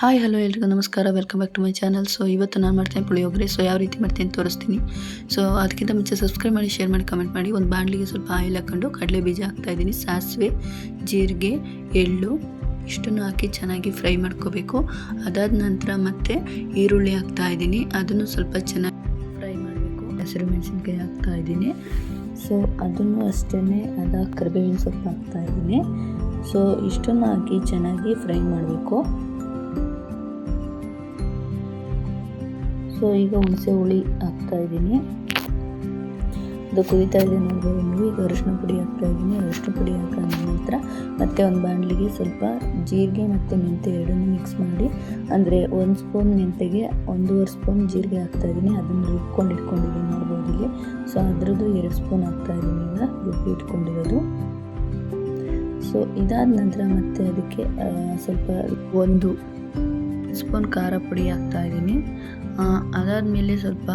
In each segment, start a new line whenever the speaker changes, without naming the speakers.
Hi, hello ಎಲ್ರಿಗೂ ನಮಸ್ಕಾರ. Welcome back to my channel so ಇವತ್ತು ನಾನು ಮಾಡ್ತೀನಿ ಪುಳಿಯೋಗರೆ. ಸೊ ಯಾವ ರೀತಿ ಮಾಡ್ತೀನಿ ತೋರಿಸ್ತೀನಿ. ಸೊ ಅದಕ್ಕಿಂತ ಮುಂಚೆ ಸಬ್ಸ್ಕ್ರೈಬ್ ಮಾಡಿ ಶೇರ್ ಮಾಡಿ ಕಮೆಂಟ್ ಮಾಡಿ. ಒಂದು ಬಾಣಲಿಗೆ ಸ್ವಲ್ಪ ಆಯಿಲ್ ಹಾಕ್ಕೊಂಡು ಕಡಲೆ ಬೀಜ ಹಾಕ್ತಾ ಇದ್ದೀನಿ. ಸಾಸಿವೆ, ಜೀರಿಗೆ, ಎಳ್ಳು, ಇಷ್ಟನ್ನು ಹಾಕಿ ಚೆನ್ನಾಗಿ ಫ್ರೈ ಮಾಡ್ಕೋಬೇಕು. ಅದಾದ ನಂತರ ಮತ್ತೆ ಈರುಳ್ಳಿ ಹಾಕ್ತಾ ಇದ್ದೀನಿ. ಅದನ್ನು ಸ್ವಲ್ಪ ಚೆನ್ನಾಗಿ ಫ್ರೈ ಮಾಡಬೇಕು. ಹಸಿರು ಮೆಣಸಿನ್ಕಾಯಿ ಹಾಕ್ತಾ ಇದ್ದೀನಿ. ಸೊ ಅದನ್ನು ಅಷ್ಟೇ ಅದ ಕರಿಬೇವಿನ ಸೊಪ್ಪು ಹಾಕ್ತಾ ಇದ್ದೀನಿ. ಸೊ ಇಷ್ಟನ್ನು ಹಾಕಿ ಚೆನ್ನಾಗಿ ಫ್ರೈ ಮಾಡಬೇಕು. ಸೊ, ಈಗ ಹುಣಸೆ ಹುಳಿ ಹಾಕ್ತಾ ಇದ್ದೀನಿ. ಅದು ಕುದೀತಾ ಇದೆ ನೋಡ್ಬೋದು ನೀವು. ಈಗ ಅರಿಶಿನ ಪುಡಿ ಹಾಕ್ತಾ ಇದ್ದೀನಿ. ಅರಿಶಿನ ಪುಡಿ ಹಾಕಿದ ನಂತರ ಮತ್ತೆ ಒಂದು ಬಾಣಲಿಗೆ ಸ್ವಲ್ಪ ಜೀರಿಗೆ ಮತ್ತು ಮೆಂತ್ಯ ಎರಡನ್ನೂ ಮಿಕ್ಸ್ ಮಾಡಿ, ಅಂದರೆ ಒಂದು ಸ್ಪೂನ್ ಮೆಂತೆಗೆ ಒಂದೂವರೆ ಸ್ಪೂನ್ ಜೀರಿಗೆ ಹಾಕ್ತಾ ಇದ್ದೀನಿ. ಅದನ್ನು ರುಬ್ಕೊಂಡು ಇಟ್ಕೊಂಡಿದ್ದೀನಿ ನೋಡ್ಬೋದು ಇಲ್ಲಿ ಸೊ ಅದರದ್ದು ಎರಡು ಸ್ಪೂನ್ ಹಾಕ್ತಾ ಇದ್ದೀನಿ ಈಗ ರುಬ್ಬಿ ಇಟ್ಕೊಂಡಿರೋದು. ಸೊ ಇದಾದ ನಂತರ ಮತ್ತೆ ಅದಕ್ಕೆ ಸ್ವಲ್ಪ ಒಂದು ಸ್ಪೂನ್ ಖಾರ ಪುಡಿ ಹಾಕ್ತಾಯಿದ್ದೀನಿ ಅದಾದಮೇಲೆ ಸ್ವಲ್ಪ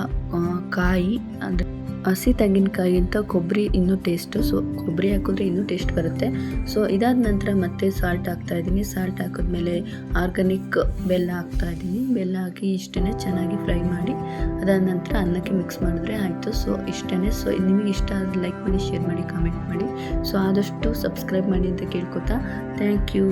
ಕಾಯಿ, ಅಂದರೆ ಹಸಿ ತೆಂಗಿನಕಾಯಿಗಿಂತ ಕೊಬ್ಬರಿ ಇನ್ನೂ ಟೇಸ್ಟು ಸೊ ಕೊಬ್ಬರಿ ಹಾಕಿದ್ರೆ ಇನ್ನೂ ಟೇಸ್ಟ್ ಬರುತ್ತೆ. ಸೊ ಇದಾದ ನಂತರ ಮತ್ತೆ ಸಾಲ್ಟ್ ಹಾಕ್ತಾಯಿದ್ದೀನಿ ಸಾಲ್ಟ್ ಹಾಕಿದ್ಮೇಲೆ ಆರ್ಗಾನಿಕ್ ಬೆಲ್ಲ ಹಾಕ್ತಾಯಿದ್ದೀನಿ ಬೆಲ್ಲ ಹಾಕಿ ಇಷ್ಟೇ ಚೆನ್ನಾಗಿ ಫ್ರೈ ಮಾಡಿ, ಅದಾದ ನಂತರ ಅನ್ನಕ್ಕೆ ಮಿಕ್ಸ್ ಮಾಡಿದ್ರೆ ಆಯಿತು. ಸೊ ಇಷ್ಟೇ ಸೊ ನಿಮಗೆ ಇಷ್ಟ ಆದರೆ ಲೈಕ್ ಮಾಡಿ ಶೇರ್ ಮಾಡಿ ಕಾಮೆಂಟ್ ಮಾಡಿ. ಸೊ ಆದಷ್ಟು ಸಬ್ಸ್ಕ್ರೈಬ್ ಮಾಡಿ ಅಂತ ಕೇಳ್ಕೊತಾ. Thank you